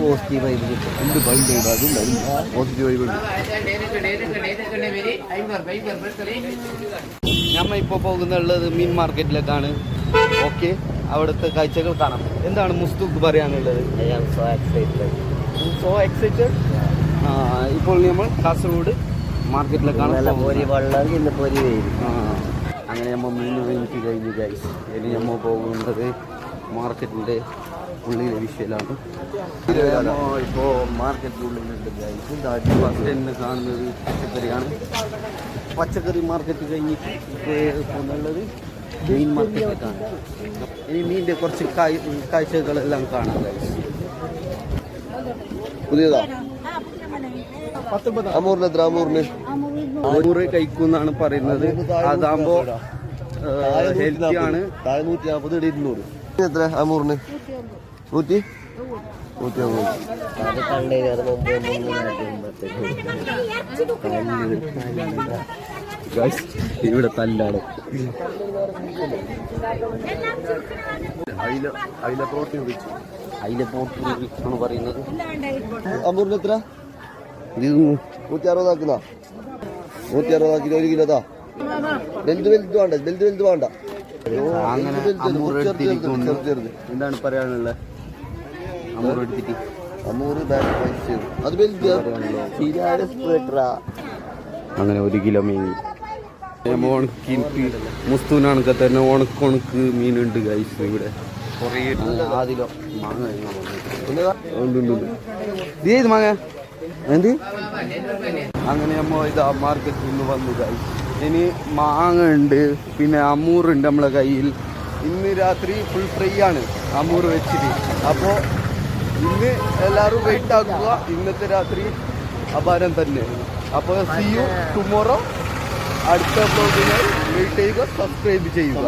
Positive vibe കിട്ടും. എന്ത് positive vibe ഇപ്പോൾ പോകുന്നുള്ളത് മീൻ മാർക്കറ്റിലേക്കാണ്. ഓക്കെ അവിടുത്തെ കാഴ്ചകൾ കാണാം. എന്താണ് മുസ്തുക്ക് പറയാനുള്ളത്? സോ എക്സൈറ്റഡ് ഇപ്പോൾ നമ്മൾ കാസർഗോഡ് മാർക്കറ്റിലേക്കാണ് പൊരി. വെള്ളം ഇന്ന് പൊരി വെയിൽ ആ, അങ്ങനെ നമ്മൾ മീൻ വാങ്ങിച്ച് കഴിഞ്ഞു ഗൈസ് ഇനി നമ്മൾ പോകുന്നത് മാർക്കറ്റിന്റെ ഉള്ളിലെ വിഷയമാണ് ഇപ്പോൾ മാർക്കറ്റിനുള്ളിലുണ്ട് ഗൈസ് ഫസ്റ്റ് തന്നെ കാണുന്നത് പച്ചക്കറിയാണ്. പച്ചക്കറി മാർക്കറ്റ് കഴിഞ്ഞിട്ട് ഇപ്പോൾ പോകുന്നുള്ളത് മീൻ മാർക്കറ്റിലേക്കാണ് ഇനി മീനിന്റെ കുറച്ച് കായ് കാഴ്ചകളെല്ലാം കാണാം ഗൈസ് പുതിയതാ? അമൂറിന് എത്ര അമൂറിന്? നൂറ് കഴിക്കുമെന്നാണ് പറയുന്നത്. അതാകുമ്പോ ഹെൽത്തി ആണ് താഴെ നൂറ്റി നാൽപ്പത് ഇവിടെ ഇരുന്നൂറ് എത്ര അമൂറിന് നൂറ്റി? നൂറ്റി അമ്പത് ഇവിടെ തല്ലാണ്. അയില അയില പ്രോട്ടീൻ എന്ന് പറയുന്നത്. അമൂറിന് എത്ര? നൂറ്റി അറുപതാക്കുന്ന നൂറ്റി അറുപതാക്കിന് ഒരു കിലോ താ വലുത് വലുത് വേണ്ട വലുത് വലുത് വേണ്ട അങ്ങനെ. എന്താണ് പറയാനുള്ളത് അമൂർ എടുത്തിട്ട് അമൂറ് ബാക്ക് പൈസ അത് വലുത് പറയാനുള്ളത് അങ്ങനെ ഒരു കിലോ മീൻ. ഉണക്കിട്ട് മുസ്തൂനാണൊക്കെ തന്നെ ഉണക്ക് ഉണക്ക് മീനുണ്ട് ഗൈസ് ഇവിടെ. കുറേ മാങ്ങ ഉണ്ട് ഇത് മാങ്ങ എന്ത്? അങ്ങനെ നമ്മ ഇതാ മാർക്കറ്റിൽ നിന്ന് വന്നു ഗൈസ് ഇനി മാങ്ങ ഉണ്ട് പിന്നെ അമൂറുണ്ട് നമ്മളെ കയ്യിൽ. ഇന്ന് രാത്രി ഫുൾ ഫ്രീ ആണ് അമൂർ വെച്ചിട്ട്. അപ്പോൾ ഇന്ന് എല്ലാവരും വെയിറ്റ് ആക്കുക. ഇന്നത്തെ രാത്രി അപാരം തന്നെ. അപ്പോൾ സി യു ടുമോറോ അടുത്ത ബ്ലോഗിനായി വെയിറ്റ് ചെയ്യുക സബ്സ്ക്രൈബ് ചെയ്യുക.